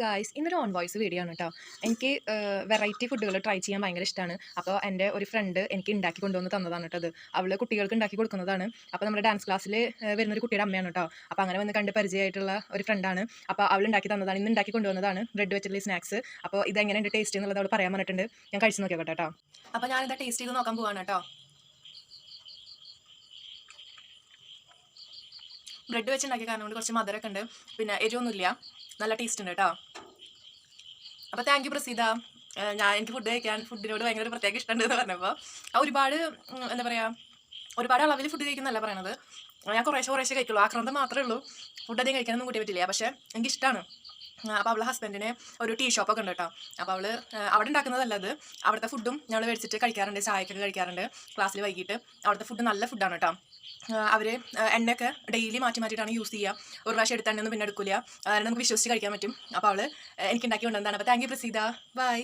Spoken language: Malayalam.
ഗായ്സ് ഇന്നൊരു ഓൺ വോയിസ് വീഡിയോ ആണ് കേട്ടോ എനിക്ക് വെറൈറ്റി ഫുഡുകൾ ട്രൈ ചെയ്യാൻ ഭയങ്കര ഇഷ്ടമാണ് അപ്പോൾ എന്റെ ഒരു ഫ്രണ്ട് എനിക്ക് ഉണ്ടാക്കി കൊണ്ടുവന്ന് തന്നതാണ് കേട്ടോ അത് അവൾ കുട്ടികൾക്ക് ഉണ്ടാക്കി കൊടുക്കുന്നതാണ്. അപ്പോൾ നമ്മുടെ ഡാൻസ് ക്ലാസ്സിൽ വരുന്ന ഒരു കുട്ടിയുടെ അമ്മയാണ് കേട്ടോ അപ്പോൾ അങ്ങനെ വന്ന് കണ്ട് പരിചയമായിട്ടുള്ള ഒരു ഫ്രണ്ടാണ് അപ്പോൾ അവൾ ഉണ്ടാക്കി തന്നതാണ്. ഇന്ന് ഉണ്ടാക്കി കൊണ്ടുവന്നതാണ് ബ്രെഡ് വെച്ചിട്ടുള്ള സ്നാക്സ് അപ്പോൾ ഇതെങ്ങനെ എന്റെ ടേസ്റ്റ് എന്നുള്ളത് അവൾ പറയാൻ പറഞ്ഞിട്ടുണ്ട്. ഞാൻ കഴിച്ച് നോക്കിയോട്ടെ കേട്ടോ അപ്പോൾ ഞാനിത് ടേസ്റ്റ് ചെയ്ത് നോക്കാൻ പോവാണ് കേട്ടോ ബ്രെഡ് വെച്ചുണ്ടാക്കിയ കാരണം കൊണ്ട് കുറച്ച് മധുരമൊക്കെ ഉണ്ട്. പിന്നെ എരിവൊന്നുമില്ല. നല്ല ടേസ്റ്റ് ഉണ്ട് കേട്ടോ. അപ്പോൾ താങ്ക് യു പ്രസീത. ഞാൻ എനിക്ക് ഫുഡ് കഴിക്കാൻ ഫുഡിനോട് ഭയങ്കര പ്രത്യേക ഇഷ്ടമുണ്ട് എന്ന് പറഞ്ഞപ്പോൾ ആ ഒരുപാട് എന്താ പറയുക ഒരുപാട് അളവിൽ ഫുഡ് കഴിക്കുന്നല്ല പറയണത്. ഞാൻ കുറേശ്ശെ കുറേശ്ശെ കഴിക്കുള്ളൂ. ആക്രാന്തം മാത്രമേ ഉള്ളൂ. ഫുഡ് അധികം കഴിക്കാനൊന്നും കൂട്ടി പറ്റില്ല. പക്ഷേ എനിക്ക് ഇഷ്ടമാണ് അപ്പോൾ അവളെ ഹസ്ബൻഡിന് ഒരു ടീ ഷോപ്പൊക്കെ ഉണ്ട് കേട്ടോ അപ്പോൾ അവൾ അവിടെ ഉണ്ടാക്കുന്നതല്ല അത്. അവിടുത്തെ ഫുഡും ഞങ്ങൾ മേടിച്ചിട്ട് കഴിക്കാറുണ്ട് ചായക്കൊക്കെ കഴിക്കാറുണ്ട്. ക്ലാസ്സിൽ വൈകിട്ട് അവിടുത്തെ ഫുഡ് നല്ല ഫുഡാണ് കേട്ടോ അവർ എണ്ണയൊക്കെ ഡെയിലി മാറ്റി മാറ്റിയിട്ടാണ് യൂസ് ചെയ്യുക ഒരു പ്രാവശ്യം എടുത്ത എണ്ണയൊന്നും പിന്നെ എടുക്കില്ല അതായത് നമുക്ക് വിശ്വസിച്ച് കഴിക്കാൻ പറ്റും. അപ്പോൾ അവൾ എനിക്ക് ഉണ്ടാക്കി കൊണ്ടുവന്നതാണ് അപ്പോൾ താങ്ക് യു പ്രസീത. ബൈ